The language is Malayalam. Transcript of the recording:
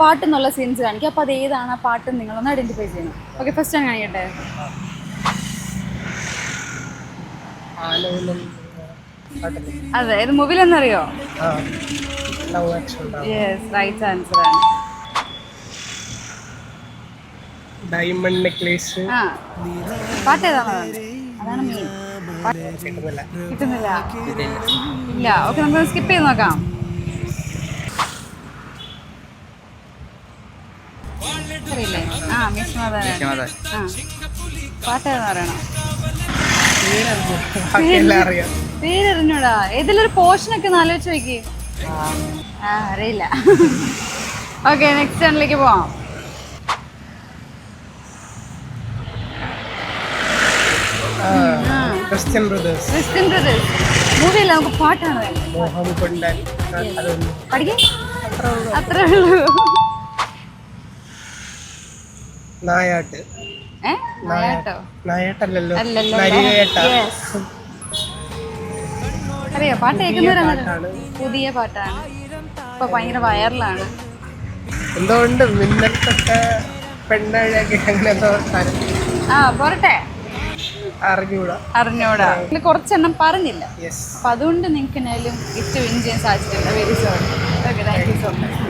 പാട്ട് എന്നുള്ള സീൻസ് കാണിക്കും. അപ്പോൾ അത് ഏതാണ് ആ പാട്ട് നിങ്ങളൊന്ന് ഐഡന്റിഫൈ ചെയ്യണം. ഓക്കെ ഫസ്റ്റ് ഞാൻ കാണിക്കട്ടെ? അതെ ഇത് ആക്ഷൻ ഉണ്ടാവും യെസ് റൈറ്റ് ആൻസർ ആണ്. ഡയമണ്ട് നെക്ലേസ് പാട്ട് ഏതാണ് അതാണ് മെയിൻ കിട്ടുന്നില്ല. ഇല്ല ഓക്കെ നമുക്ക് സ്കിപ്പ് ചെയ്ത് നോക്കാം. അറിയില്ലേ? ആ മിസ് മാതാ ആ. പാട്ട് പറയണം. പേരറിഞ്ഞൂടാ. ഏതെങ്കിലും പോർഷനൊക്കെ ഒന്ന് ആലോചിച്ച് നോക്കി. ആ അറിയില്ല. ഓക്കെ നെക്സ്റ്റ് ചാനലിലേക്ക് പോവാം. Christian brothers. Christian brothers. മൂവിയല്ല? നമുക്ക് പാട്ടാണ് പഠിക്കേ. അത്രേ ഉള്ളൂ. നായാട്ട്. നായാട്ടല്ലല്ലോ. അറിയോ? പാട്ട് കേൾക്കുന്നവരാണ് പുതിയ പാട്ടാണ്. ഇപ്പൊ ഭയങ്കര വൈറലാണ്. എന്തുകൊണ്ട് മിന്നത്തൊക്കെ പെണ്ണഴകി അങ്ങനെ എന്തോ ആ പോരട്ടെ. അറിഞ്ഞൂടാ. അറിഞ്ഞൂടാ. കുറച്ചെണ്ണം പറഞ്ഞില്ല. അപ്പൊ അതുകൊണ്ട് നിങ്ങൾക്ക് എന്തായാലും ഗിഫ്റ്റ് വിൻ ചെയ്യാൻ സാധിച്ചിട്ടുണ്ട് very sorry okay thank you so much